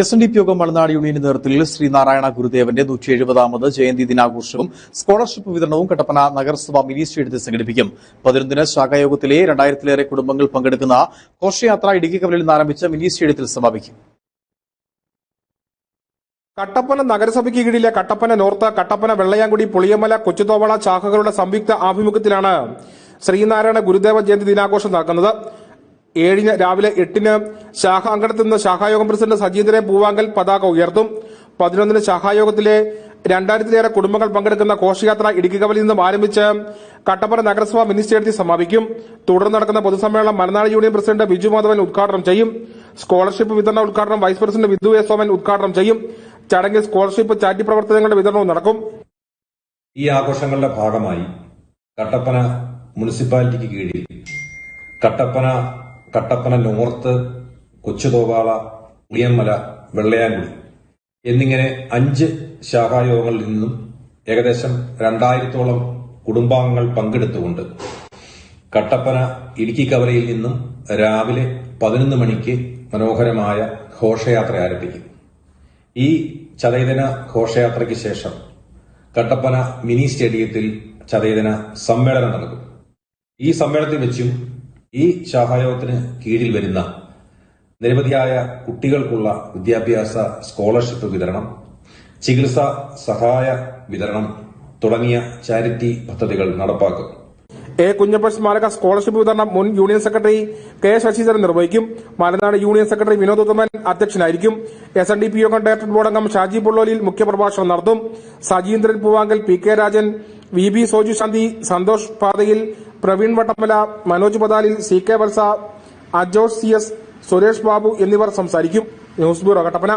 S N D P യോഗം മലനാട് യൂണിയന്റെ നേതൃത്വത്തിൽ ശ്രീനാരായണ ഗുരുദേവന്റെ നൂറ്റി എഴുപതാമത് ജയന്തി ദിനാഘോഷവും സ്കോളർഷിപ്പ് വിതരണവും കട്ടപ്പന നഗരസഭ മിനി സ്റ്റേഡിയത്തിൽ സംഘടിപ്പിക്കും. പതിനൊന്നിന് ശാഖായോഗത്തിലെ രണ്ടായിരത്തിലേറെ കുടുംബങ്ങൾ പങ്കെടുക്കുന്ന ഘോഷയാത്ര ഇടുക്കി കവലിൽ നിന്ന് ആരംഭിച്ച മിനി സ്റ്റേഡിയത്തിൽ സമാപിക്കും. കട്ടപ്പന നഗരസഭയ്ക്ക് കീഴിലെ കട്ടപ്പന നോർത്ത് കട്ടപ്പന വെള്ളയാങ്കുടി പുളിയമല കൊച്ചുതോവള ശാഖകളുടെ സംയുക്ത ആഭിമുഖ്യത്തിലാണ് ശ്രീനാരായണ ഗുരുദേവ ജയന്തി ദിനാഘോഷം നടക്കുന്നത്. ഏഴിന് രാവിലെ എട്ടിന് ശാഖ അങ്കണത്തിൽ നിന്ന് ശാഖായോഗം പ്രസിഡന്റ് സജീന്ദ്രൻ പൂവാങ്കൽ പതാക ഉയർത്തും. പതിനൊന്നിന് ശാഖായോഗത്തിലെ രണ്ടായിരത്തിലേറെ കുടുംബങ്ങൾ പങ്കെടുക്കുന്ന ഘോഷയാത്ര ഇടുക്കി കവലിൽ നിന്നും ആരംഭിച്ച് കട്ടപ്പന നഗരസഭ മിനി സ്റ്റേഡിയത്തിൽ സമാപിക്കും. തുടർന്ന് നടക്കുന്ന പൊതുസമ്മേളനം മലനാട് യൂണിയൻ പ്രസിഡന്റ് ബിജു മാധവൻ ഉദ്ഘാടനം ചെയ്യും. സ്കോളർഷിപ്പ് വിതരണ ഉദ്ഘാടനം vice president Vidhu A Soman ഉദ്ഘാടനം ചെയ്യും. ചടങ്ങിൽ സ്കോളർഷിപ്പ് ചാരിറ്റി പ്രവർത്തനങ്ങളുടെ വിതരണവും നടക്കും. ഈ ആഘോഷങ്ങളുടെ ഭാഗമായി കട്ടപ്പന മുനിസിപ്പാലിറ്റിക്ക് കീഴിൽ കട്ടപ്പന കട്ടപ്പന നോർത്ത് കൊച്ചുതോവാള ഉളിയമ്മല വെള്ളയാങ്കുടി എന്നിങ്ങനെ അഞ്ച് ശാഖായോഗങ്ങളിൽ നിന്നും ഏകദേശം രണ്ടായിരത്തോളം കുടുംബാംഗങ്ങൾ പങ്കെടുത്തുകൊണ്ട് കട്ടപ്പന ഇടുക്കി കവലയിൽ നിന്നും രാവിലെ പതിനൊന്ന് മണിക്ക് മനോഹരമായ ഘോഷയാത്ര ആരംഭിക്കും. ഈ ചതയദിന ഘോഷയാത്രയ്ക്ക് ശേഷം കട്ടപ്പന മിനി സ്റ്റേഡിയത്തിൽ ചതയദിന സമ്മേളനം നടക്കും. ഈ സമ്മേളനത്തിൽ വെച്ചും ഈ ശാഖായോഗത്തിന് കീഴിൽ വരുന്ന നിരവധിയായ കുട്ടികൾക്കുള്ള വിദ്യാഭ്യാസ സ്കോളർഷിപ്പ് വിതരണം ചികിത്സാ സഹായ വിതരണം തുടങ്ങിയ ചാരിറ്റി പദ്ധതികൾ നടപ്പാക്കും. എ. കുഞ്ഞപ്പൻ സ്മാരക സ്കോളർഷിപ്പ് വിതരണം മുൻ യൂണിയൻ സെക്രട്ടറി കെ. ശശിധരൻ നിർവഹിക്കും. മലനാട് യൂണിയൻ സെക്രട്ടറി വിനോദ് ഉത്തമൻ അധ്യക്ഷനായിരിക്കും. S. N. D. P. Yogam director board അംഗം ഷാജി പുള്ളോലിൽ മുഖ്യപ്രഭാഷണം നടത്തും. Sajeendran Poovankal P. K. Rajan V. B. Soju Shanthi Santhosh Pathayil Praveen Vattamala Manoj Pathalil C K Valsa Ajosh C S Suresh Babu എന്നിവർ സംസാരിക്കും. News bureau Kattappana.